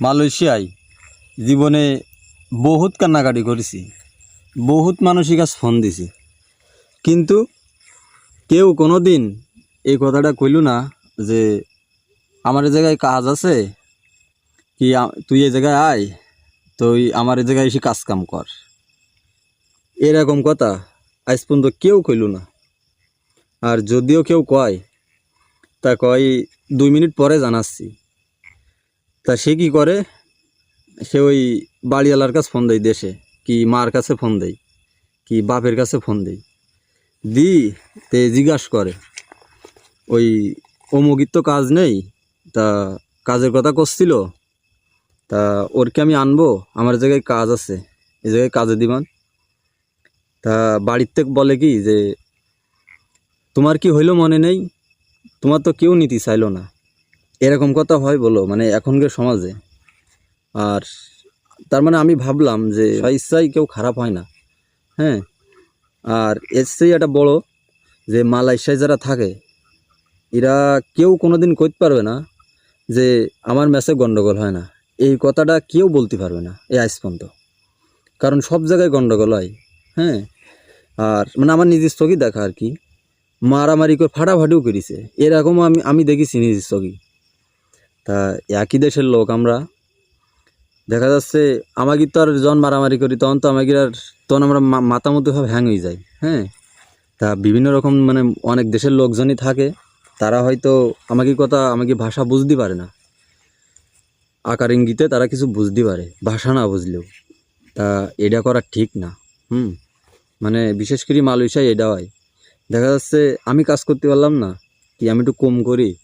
মালয়েশিয়ায় জীবনে বহুত কান্নাকাটি করেছি। বহুত মানুষই কাছে ফোন দিছি। কিন্তু কেউ কোনো দিন এই কথাটা কইল না যে, আমার এই জায়গায় কাজ আছে, কি তুই এই জায়গায় আয়, তুই আমার এই জায়গায় এসে কাজ কাম কর। এরকম কথা আজ পর্যন্ত কেউ কইল না। আর যদিও কেউ কয়, তা কয়, দুই মিনিট পরে জানাচ্ছি। তা সে কি করে? সে ওই বাড়িওয়ালার কাছে ফোন দেয় দেশে, কি মার কাছে ফোন দেয়, কি বাপের কাছে ফোন দেয়। দি তে জিজ্ঞাস করে, ওই অমুকির তো কাজ নেই, তা কাজের কথা করছিল তা ওর কি আমি আনব? আমার জায়গায় কাজ আছে এই জায়গায় কাজে দিবান। তা বাড়ির থেকে বলে কি যে, তোমার কি হইল মনে নেই? তোমার তো কেউ নীতি চাইলো না। এরকম কথা হয় বলো মানে এখনকার সমাজে। আর তার মানে আমি ভাবলাম যে ইচ্ছাই কেউ খারাপ হয় না হ্যাঁ? আর চেয়ে একটা বড় যে মালয়েশিয়ায় যারা থাকে, এরা কেউ কোনোদিন কইতে পারবে না যে আমার ম্যাচে গন্ডগোল হয় না। এই কথাটা কেউ বলতে পারবে না এই আইস পর্যন্ত। কারণ সব জায়গায় গন্ডগোল হয় হ্যাঁ? আর মানে আমার নিজের চোখই দেখা আর কি। মারামারি করে ফাটাফাটিও করেছে। এরকম আমি আমি দেখেছি নিজের চোখই তা একই দেশের লোক আমরা। দেখা যাচ্ছে আমাকে তো আর জন মারামারি করি, তখন তো আমাকে আর, তখন আমরা মা- মাথা মতো ভাবে হ্যাং হয়ে যাই হ্যাঁ? তা বিভিন্ন রকম মানে অনেক দেশের লোকজনই থাকে, তারা হয়তো আমাকে কথা আমাকে ভাষা বুঝতে পারে না। আকার ইঙ্গিতে তারা কিছু বুঝতে পারে, ভাষা না বুঝলেও। তা এটা করা ঠিক না, হুম? মানে বিশেষ করে মালয়েশিয়ায় এটা হয়। দেখা যাচ্ছে, আমি কাজ করতে পারলাম না, কি আমি একটু কম করি?